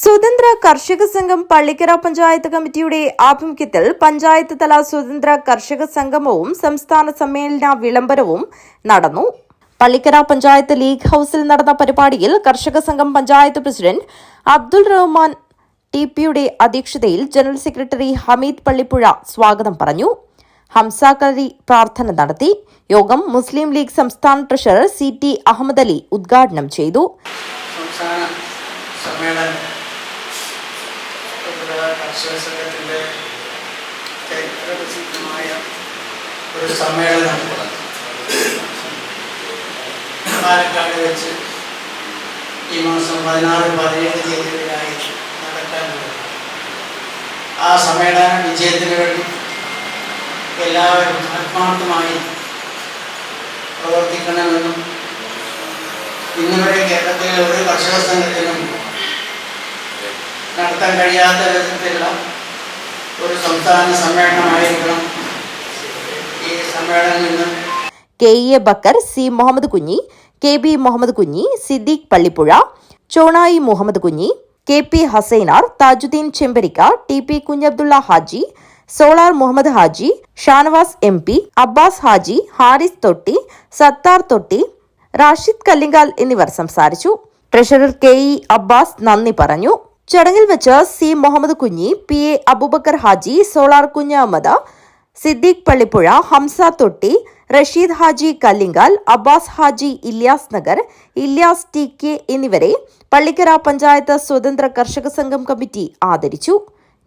സ്വതന്ത്ര കർഷക സംഘം പള്ളിക്കര പഞ്ചായത്ത് കമ്മിറ്റിയുടെ ആഭിമുഖ്യത്തിൽ പഞ്ചായത്ത് തല സ്വതന്ത്ര കർഷക സംഗമവും സംസ്ഥാന സമ്മേളന വിളംബരവും നടന്നു. പള്ളിക്കര പഞ്ചായത്ത് ലീഗ് ഹൌസിൽ നടന്ന പരിപാടിയിൽ കർഷക സംഘം പഞ്ചായത്ത് പ്രസിഡന്റ് അബ്ദുൾ റഹ്മാൻ ടി പിയുടെ അധ്യക്ഷതയിൽ ജനറൽ സെക്രട്ടറി ഹമീദ് പള്ളിപ്പുഴ സ്വാഗതം പറഞ്ഞു. ഹംസാകലി പ്രാർത്ഥന നടത്തി. യോഗം മുസ്ലിം ലീഗ് സംസ്ഥാന treasurer C T Ahmed Ali ഉദ്ഘാടനം ചെയ്തു. സംസ്ഥാന സമ്മേളനം കർഷക സംഘത്തിന്റെ ചരിത്രപ്രസിദ്ധമായ ഒരു സമ്മേളനം പാലക്കാട് വെച്ച് ഈ മാസം പതിനാറ് പതിനേഴ് തീയതികളിലായി ആ സമ്മേളന വിജയത്തിന് വേണ്ടി എല്ലാവരും ആത്മാർത്ഥമായി പ്രവർത്തിക്കണമെന്നും ഇന്നുവരെ കേരളത്തിലെ ഒരു കർഷക സംഘത്തിനും നടത്താൻ കഴിയാത്ത വിധത്തിലുള്ള ഒരു സംസ്ഥാന സമ്മേളനമായിരിക്കണം ഈ സമ്മേളനം ഇന്ന് K A Bakkar C Muhammad Kunhi K B Muhammad Kunhi Siddique Pallippuzha Chonayi Muhammad Kunhi K P Hassainar Tajuddin Chembarikka T P Kunhabdulla Haji solar Muhammad Haji Shanavas M P Abbas Haji Haris Thotti Sathar Thotti Rashid Kallinkal എന്നിവർ സംസാരിച്ചു. Treasurer K E Abbas നന്ദി പറഞ്ഞു. ചടങ്ങിൽ വെച്ച് C Muhammad Kunhi P A Aboobacker Haji solar Kunhahammad Siddique Pallippuzha Hamza Thotti Rasheed Haji Kallingal Abbas Haji Ilyas Nagar Ilyas T K എന്നിവരെ പള്ളിക്കര പഞ്ചായത്ത് സ്വതന്ത്ര കർഷക സംഘം കമ്മിറ്റി ആദരിച്ചു.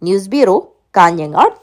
News bureau Kanhangad.